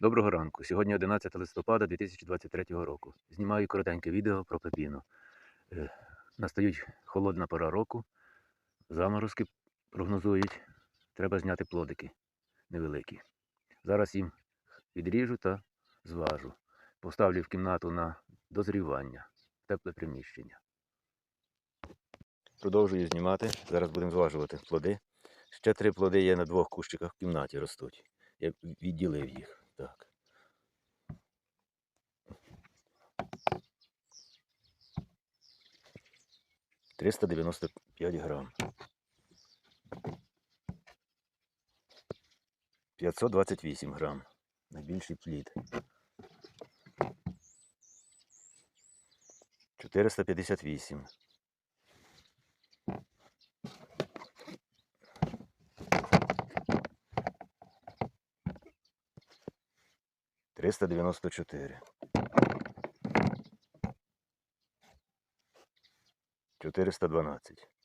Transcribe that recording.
Доброго ранку. Сьогодні 11 листопада 2023 року. Знімаю коротеньке відео про пепіно. Е, Настають холодна пора року, заморозки прогнозують. Треба зняти плодики невеликі. Зараз їм відріжу та зважу. Поставлю в кімнату на дозрівання, тепле приміщення. Продовжую знімати. Зараз будемо зважувати плоди. Ще три плоди є на двох кущиках в кімнаті ростуть. Я відділив їх. Так. Триста дев'яносто п'ять грам. П'ятсот двадцять вісім грам. Найбільший плід. Чотириста 394. 412.